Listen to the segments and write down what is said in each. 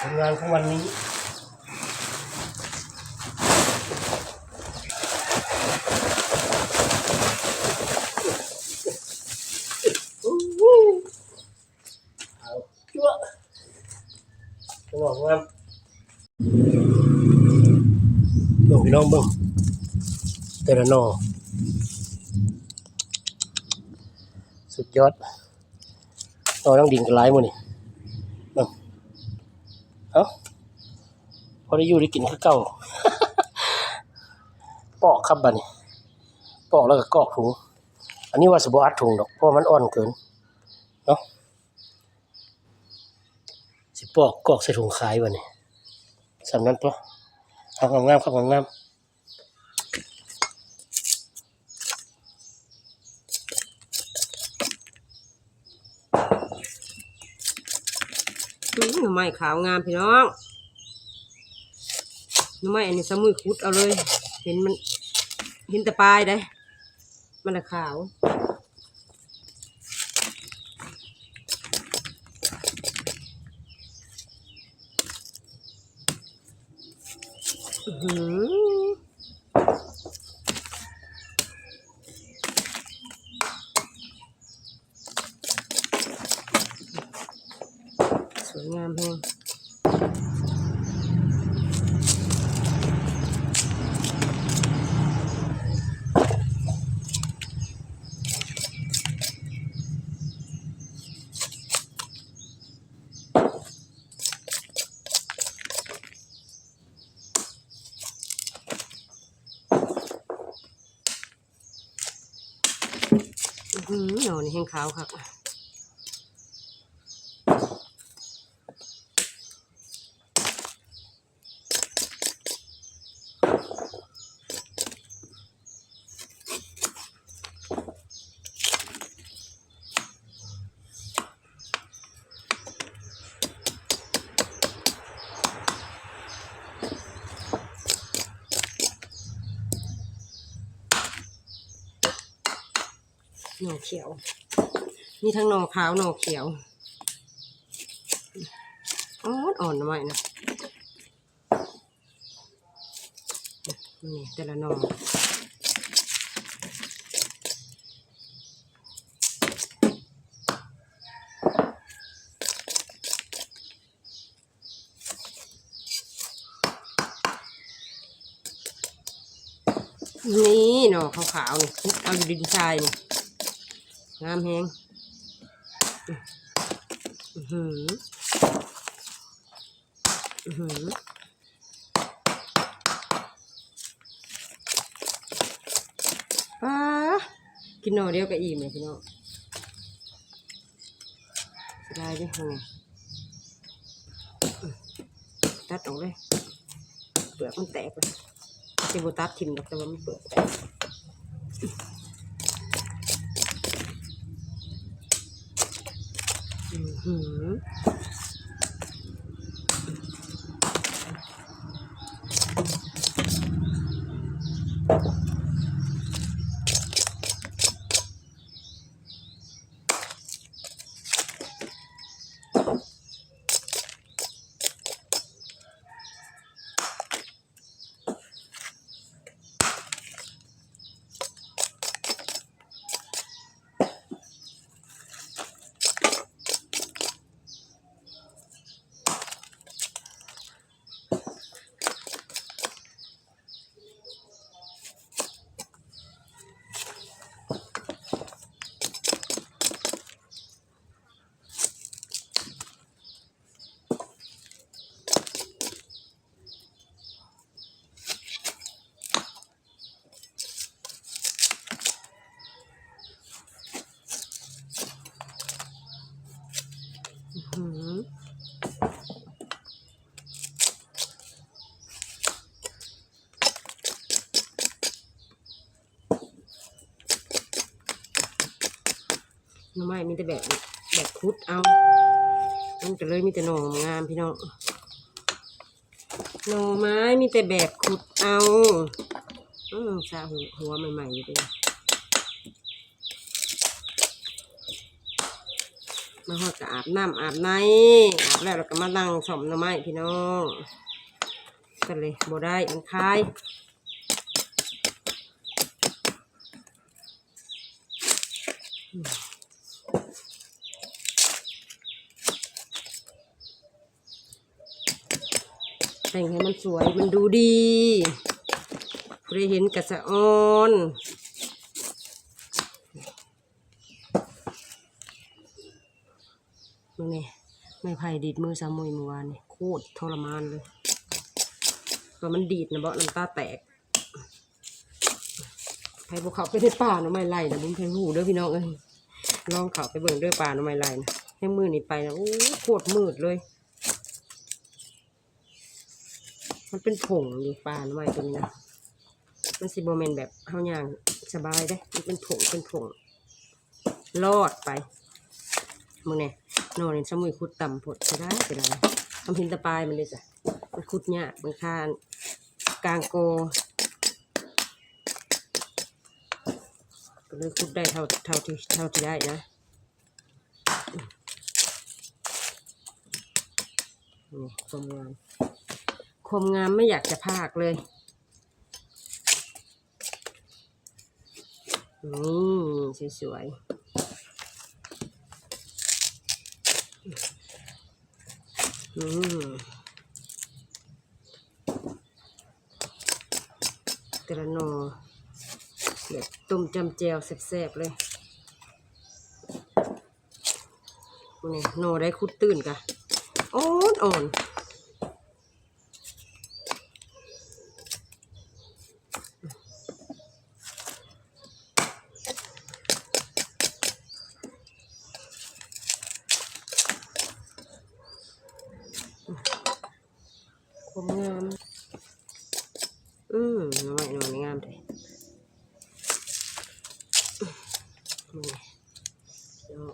ผลงานของวันนี้เอาจั่วจะบอกว่าลงพี่น้องเบิ่งแต่ละนอสุดยอดนอต้องดินกันหลายมื้อนี่เบิ่งเอ้า พอได้อยู่ได้กินคือเก่าปอกครับบัดนี้ปอกแล้วก็กรอกถุง อันนี้ว่าสิบ่อัดถุงดอกเพราะมันอ่อนเกินเนาะสิปอกกรอกใส่ถุงขายวันนี้สำนั้นปะเอางามๆครับงามอื้อหน่อไม้ขาวงามพี่น้องห น่อไม้อันนี้สมุยคุดเอาเลย เห็นมันเห็นแต่ปลายได้มันละขาวหือสวยงามแฮง อื้อหือหนอนแห้งขาวครับ หน่อเขียว มีทั้งหน่อขาวหน่อเขียวอ่อนอ่อนหน่อยนะนี่แต่ละหน่อนี่หน่อขาวๆนี่เอาอยู่ดินทรายนี่ งามแฮงหือหือป้ากินหน่อเดียวก็อิ่มเลยพี่น้องสียดายดิยังไงตัดออกเลย เปลือกมันแตกเลยจะบตัดทิมดอกแต่ว่ามันเปลือกแตก อืม ไม้มีแต่แบบแบบคุดเอามันก็เลยมีแต่หน่องามพี่น้องหน่อไม้มีแต่แบบขุดเอาอืมซาหัวหัวใหม่ๆอยู่เลยมามาฮอดก็อาบน้ำอาบในอาบแล้วเราก็มานั่งสมหน่อไม้พี่น้องกันเลยบ่ได้มันคาย แต่งให้มันสวยมันดูดีได้เห็นกระสะออนมึงนี่ไม่ไผ่ดีดมือสามวยเมื่อวานนี่โคตรทรมานเลยก็มันดีดนะเบาะน้ำตาแตกไผ่บุเขาไปในป่าหน่อไม้ไล่นะมึงไผ่หูเด้อพี่น้องเอ้ยลองเขาไปเบิ่งเด้อป่าหน่อไม้ไล่นะให้มือนี่ไปนะโอ้โคตรมืดเลย มันเป็นผงอยู่ป่าหน่อไม้ตรงนี้นะมันสิโบเมนแบบเฮาย่างสบายได้ มันเป็นผงเป็นผงรอดไปมึงเนี่ยนอนในสมุยขุดต่ำผดจะได้จะได้ทำหินตะปายมันเลยจ้ะมันขุดยากมันคานกลางโกก็เลยขุดได้เท่าเท่าที่เท่าที่ได้นะนี่ความงาม มงามไม่อยากจะพากเลยนี่สวยๆอืมกระโนแบบต้มจำแจวแซ่บๆเลยนี่โนได้คุดตื่นกะอ่อนอ่อน ความงามอืมน้อยน้อยงามเลยนี่เดี๋ยว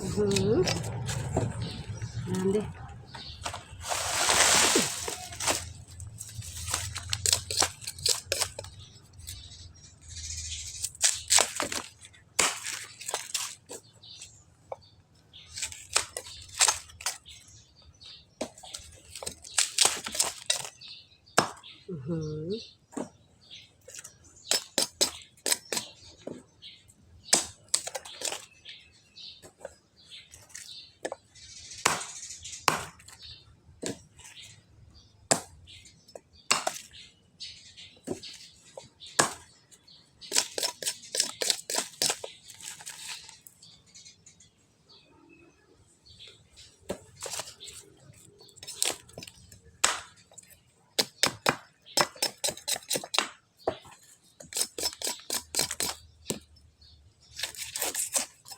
อื้อหืองามเด้ อือหือ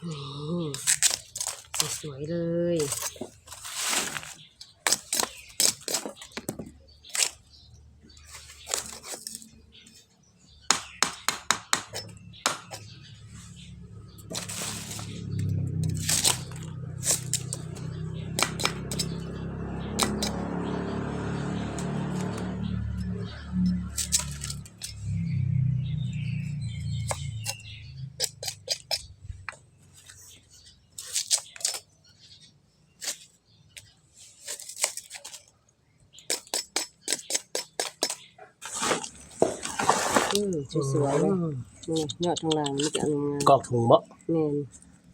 นี่ส วยเลย อืมสวยๆเลยนี่ยอดทางล่างมันจะงามกอกถุงบ่ แม่น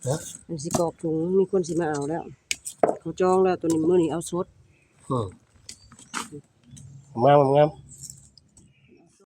ฮะ มันสิกรอกถุงมีคนสิมาเอาแล้ว เขาจองแล้วตัวนี้มื้อนี้เอาสดอืมงามงาม